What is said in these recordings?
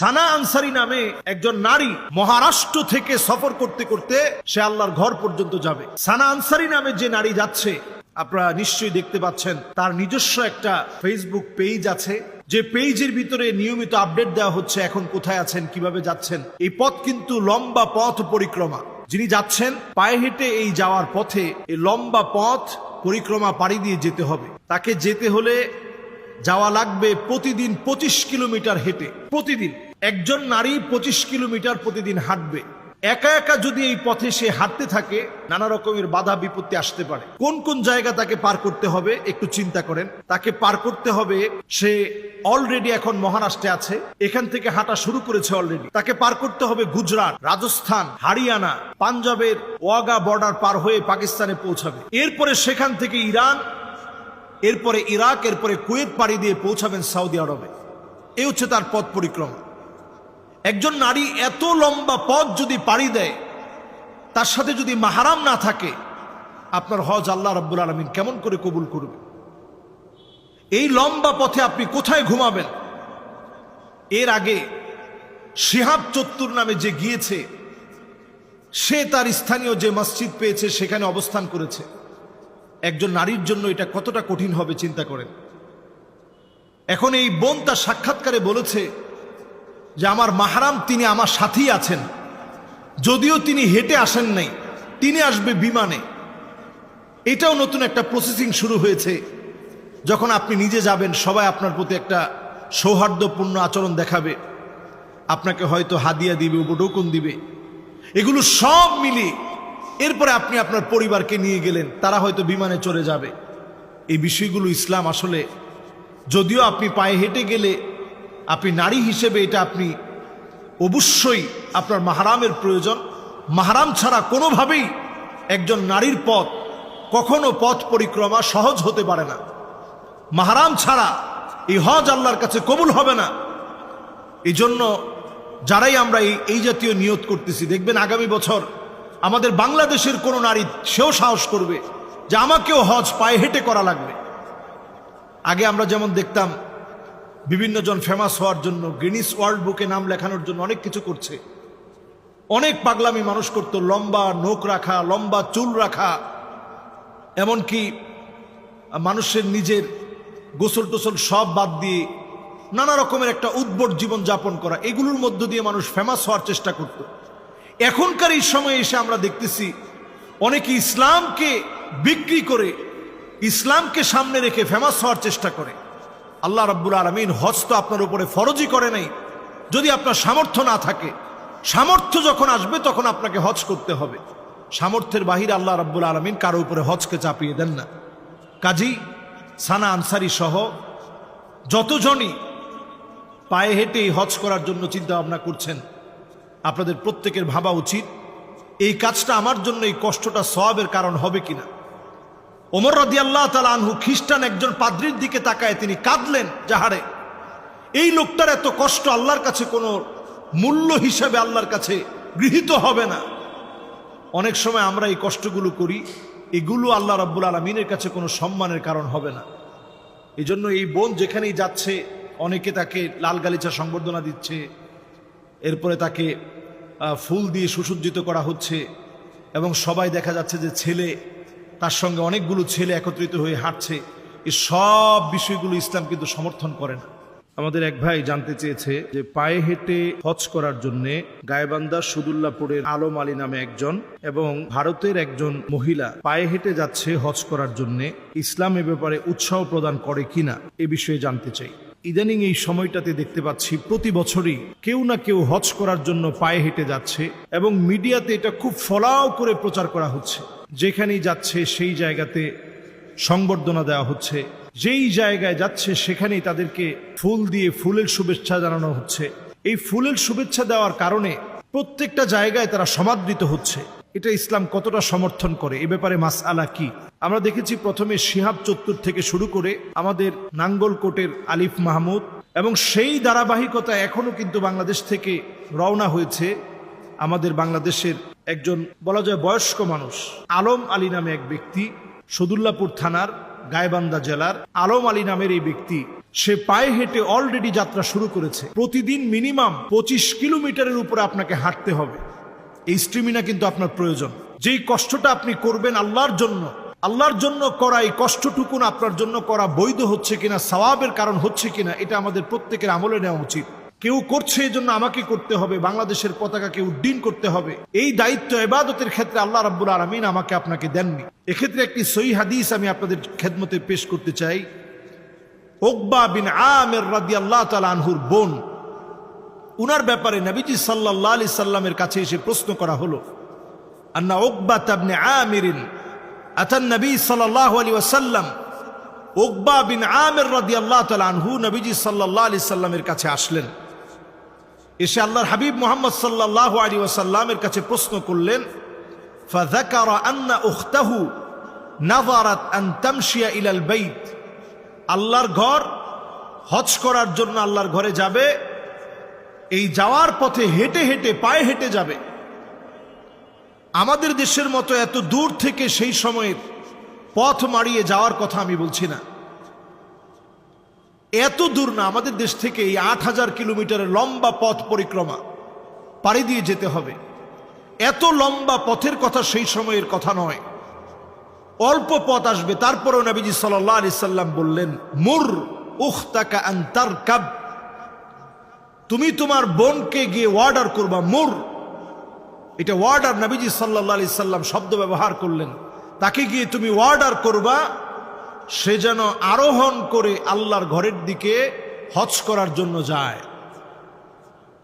সানা আনসারি নামে একজন নারী মহারাষ্ট্র থেকে সফর করতে করতে সে আল্লাহর ঘর পর্যন্ত যাবে। সানা আনসারি নামে যে নারী যাচ্ছে, আপনারা নিশ্চয়ই দেখতে পাচ্ছেন, তার নিজস্ব একটা ফেসবুক পেজ আছে। যে পেজের ভিতরে নিয়মিত আপডেট দেওয়া হচ্ছে, এখন কোথায় আছেন, কীভাবে যাচ্ছেন, এই পথ কিন্তু লম্বা পথ পরিক্রমা। যিনি যাচ্ছেন, পায়ে হেঁটে এই যাওয়ার পথে এই লম্বা পথ পরিক্রমা পাড়ি দিয়ে যেতে হবে। তাকে যেতে হলে যাওয়া লাগবে প্রতিদিন পঁচিশ কিলোমিটার হেঁটে, প্রতিদিন। একজন নারী পঁচিশ কিলোমিটার প্রতিদিন হাঁটবে। একা একা যদি এই পথে সে হাঁটতে থাকে, নানা রকমের বাধা বিপত্তি আসতে পারে। কোন কোন জায়গা তাকে পার করতে হবে, একটু চিন্তা করেন। তাকে পার করতে হবে, সে অলরেডি এখন মহারাষ্ট্রে আছে। এখান থেকে হাঁটা শুরু করেছে অলরেডি তাকে পার করতে হবে গুজরাট, রাজস্থান, হারিয়ানা, পাঞ্জাবের ওয়াগা বর্ডার পার হয়ে পাকিস্তানে পৌঁছাবে। এরপরে সেখান থেকে ইরান এরপরে ইরাক, এরপরে কুয়েত পাড়ি দিয়ে পৌঁছাবেন সৌদি আরবে। এ হচ্ছে তার পথ পরিক্রমা। একজন নারী এত লম্বা পথ যদি পাড়ি দেয়, তার সাথে যদি মাহারাম না থাকে, আপনার হজ আল্লাহ রাব্বুল আলমিন কেমন করে কবুল করবে? এই লম্বা পথে আপনি কোথায় ঘুমাবেন? এর আগে শিহাব চত্তুর নামে যে গিয়েছে, সে তার স্থানীয় যে মসজিদ পেয়েছে, সেখানে অবস্থান করেছে। একজন নারীর জন্য এটা কতটা কঠিন হবে চিন্তা করেন। এখন এই বোন তার সাক্ষাৎকারে বলেছে যে আমার মাহারাম তিনি আমার সাথেই আছেন। যদিও তিনি হেঁটে আসেন নাই, তিনি আসবে বিমানে। এটাও নতুন একটা প্রসেসিং শুরু হয়েছে। যখন আপনি নিজে যাবেন, সবাই আপনার প্রতি একটা সৌহার্দ্যপূর্ণ আচরণ দেখাবে। আপনাকে হয়তো হাদিয়া দিবে উপটোকন দিবে। এগুলো সব মিলিয়ে এরপরে আপনি আপনার পরিবারকে নিয়ে গেলেন, তারা হয়তো বিমানে চলে যাবে। এই বিষয়গুলো ইসলাম আসলে, যদিও আপনি পায়ে হেঁটে গেলে, আপনি নারী হিসেবে এটা আপনি অবশ্যই আপনার মাহারামের প্রয়োজন। মাহারাম ছাড়া কোনোভাবেই একজন নারীর পথ, কখনো পথ পরিক্রমা সহজ হতে পারে না। মাহারাম ছাড়া এই হজ আল্লাহর কাছে কবুল হবে না। এই জন্য যারাই আমরা এই এই জাতীয় নিয়ত করতেছি, দেখবেন আগামী বছর আমাদের বাংলাদেশের কোনো নারী সেও সাহস করবে যে আমাকেও হজ পায়ে হেঁটে করা লাগবে। আগে আমরা যেমন দেখতাম, বিভিন্ন জন ফেমাস হওয়ার জন্য গিনিস ওয়ার্ল্ড বুকে নাম লেখানোর জন্য অনেক কিছু করছে। অনেক পাগলামি মানুষ করতো, লম্বা নোক রাখা, লম্বা চুল রাখা। এমনকি মানুষের নিজের গোসল টোসল সব বাদ দিয়ে নানা রকমের একটা উদ্ভট জীবন যাপন করা, এগুলোর মধ্য দিয়ে মানুষ ফেমাস হওয়ার চেষ্টা করত। এখনকার এই সময়ে এসে আমরা দেখতেছি অনেকে ইসলামকে বিক্রি করে, ইসলামকে সামনে রেখে ফেমাস হওয়ার চেষ্টা করে। আল্লাহ রাব্বুল আলমিন হজ তো আপনার উপরে ফরজই করে নাই। যদি আপনার সামর্থ্য না থাকে, সামর্থ্য যখন আসবে তখন আপনাকে হজ করতে হবে। সামর্থ্যের বাহিরে আল্লাহ রাব্বুল আলমিন কারও উপরে হজকে চাপিয়ে দেন না। কাজী সানা আনসারি সহ যতজনই পায়ে হেঁটে হজ করার জন্য চিন্তা ভাবনা করছেন আপনাদের প্রত্যেকের ভাবা উচিত, এই কাজটা আমার জন্য এই কষ্টটা সবের কারণ হবে কিনা। ওমর আল্লাহ তালা আনহু খ্রিস্টান একজন পাদ্রির দিকে তাকায়, তিনি কাঁদলেন যাহারে এই লোকটার এত কষ্ট আল্লাহর কাছে কোনো মূল্য হিসাবে আল্লাহর কাছে গৃহীত হবে না। অনেক সময় আমরা এই কষ্টগুলো করি, এগুলো আল্লাহ রাব্বুল আলমিনের কাছে কোনো সম্মানের কারণ হবে না। এই জন্য এই বোন যেখানেই যাচ্ছে, অনেকে তাকে লাল গালিচা সংবর্ধনা দিচ্ছে এরপরে তাকে ফুল দিয়ে সুসজ্জিত করা হচ্ছে এবং সবাই দেখা যাচ্ছে যে ছেলে, তার সঙ্গে অনেকগুলো ছেলে একত্রিত হয়ে হাঁটছে। এই সব বিষয়গুলো ইসলাম কিন্তু সমর্থন করে না। আমাদের এক ভাই জানতে চেয়েছে যে পায়ে হেঁটে হজ করার জন্য গায়বান্দা সুদুল্লাপুরের আলম আলী নামে একজন এবং ভারতের একজন মহিলা পায়ে হেঁটে যাচ্ছে হজ করার জন্য। ইসলাম এ ব্যাপারে উৎসাহ প্রদান করে কিনা এ বিষয়ে জানতে চাই। ইদানিং এই সময়টাতে দেখতে পাচ্ছি প্রতি বছরই কেউ না কেউ হজ করার জন্য পায়ে হেঁটে যাচ্ছে এবং মিডিয়াতে এটা খুব ফলাও করে প্রচার করা হচ্ছে। যেখানেই যাচ্ছে সেই জায়গাতে সংবর্ধনা দেওয়া হচ্ছে। যেই জায়গায় যাচ্ছে সেখানেই তাদেরকে ফুল দিয়ে ফুলের শুভেচ্ছা জানানো হচ্ছে। এই ফুলের শুভেচ্ছা দেওয়ার কারণে প্রত্যেকটা জায়গায় তারা সমাদৃত হচ্ছে। এটা ইসলাম কতটা সমর্থন করে? এ ব্যাপারে মাস আলা কি? আমরা দেখেছি প্রথমে শিহাব চত্বর থেকে শুরু করে আমাদের নাঙ্গলকোটের আলিফ মাহমুদ এবং সেই ধারাবাহিকতা এখনও কিন্তু বাংলাদেশ থেকে রওনা হয়েছে আমাদের বাংলাদেশের একজন বলা যায় বয়স্ক মানুষ, আলম আলী নামে এক ব্যক্তি, সদুল্লাপুর থানার গায়বান্দা জেলার আলম আলী নামের এই ব্যক্তি। সে পায়ে হেঁটে অলরেডি যাত্রা শুরু করেছে। প্রতিদিন মিনিমাম পঁচিশ কিলোমিটারের উপরে আপনাকে হাঁটতে হবে। এই স্ট্রিমিনা কিন্তু আপনার প্রয়োজন। যেই কষ্টটা আপনি করবেন আল্লাহর জন্য আল্লাহর জন্য করা এই কষ্টটুকুন আপনার জন্য করা বৈধ হচ্ছে কিনা, সওয়াবের কারণ হচ্ছে কিনা, এটা আমাদের প্রত্যেকের আমলে নেওয়া উচিত। কেউ করছে এই জন্য আমাকে করতে হবে, বাংলাদেশের পতাকাকে উড্ডীন করতে হবে। এই দায়িত্ব এবাদতের ক্ষেত্রে আল্লাহ রাব্বুল আলমিন আমাকে আপনাকে দেননি। এক্ষেত্রে একটি সই হাদিস আমি আপনাদের খেদমতে পেশ করতে চাই। ওকবা বিন আমের রাদি আল্লাহ তালা আনহুর বোন উনার ব্যাপারে নবীজি সাল্লাহ আলি সাল্লামের কাছে এসে প্রশ্ন করা হলো আন্না ওকবা তাবনে আমিরিন আতান নবী সাল্লাহ আলী ওয়াসাল্লাম ওকবা বিন আমের রাদি আল্লাহ তালা আনহু নবীজি সাল্লাহ আলি সাল্লামের কাছে আসলেন এসে আল্লাহর হাবিব মোহাম্মদ সাল্লাহ আলী ওয়াসাল্লামের কাছে প্রশ্ন করলেন فذكر أن أخته نظرت أن تمشي إلى البيت আল্লাহর ঘর হজ করার জন্য আল্লাহর ঘরে যাবে এই যাওয়ার পথে হেঁটে হেঁটে পায়ে হেঁটে যাবে। আমাদের দেশের মতো এত দূর থেকে সেই সময়ের পথ মারিয়ে যাওয়ার কথা আমি বলছি না। এত দূর না, আমাদের দেশ থেকে এই আট হাজার কিলোমিটারের লম্বা পথ পরিক্রমা পাড়ি দিয়ে যেতে হবে। এত লম্বা পথের কথা সেই সময়ের কথা নয়। অল্প পথ আসবে, তারপরও নবীজি সাল্লাহ আলি সাল্লাম বললেন, মুর উখতাকা আন্তার কাব তুমি তোমার বোনকে গিয়ে ওয়ার্ডার করবা, মুর। এটা ওয়ার্ডার নবীজি সাল্লাহ আলি সাল্লাম শব্দ ব্যবহার করলেন। তাকে গিয়ে তুমি ওয়ার্ডার করবা, সে যেন আরোহণ করে আল্লাহর ঘরের দিকে হজ করার জন্য যায়।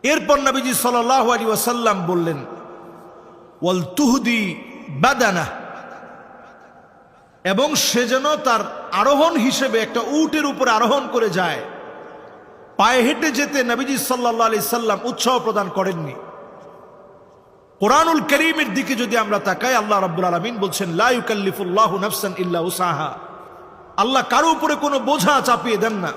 এরপর নবীজি সাল্লাহ আলী ওয়াসাল্লাম বললেন, ওয়াল তুহদি বাদানা। এবং সে যেন তার আরোহণ হিসেবে একটা উটের উপরে আরোহণ করে যায়। পায়ে হেঁটে যেতে নবীজি সাল্লাহ আলি সাল্লাম উৎসাহ প্রদান করেননি। কোরআনুল করিমের দিকে যদি আমরা তাকাই, আল্লাহ রাব্বুল আলমিন বলছেন লাইকাল্লিফুল্লাহ নফসান ইল্লা উসাহা। আল্লাহ কারও উপরে কোনো বোঝা চাপিয়ে দেন না।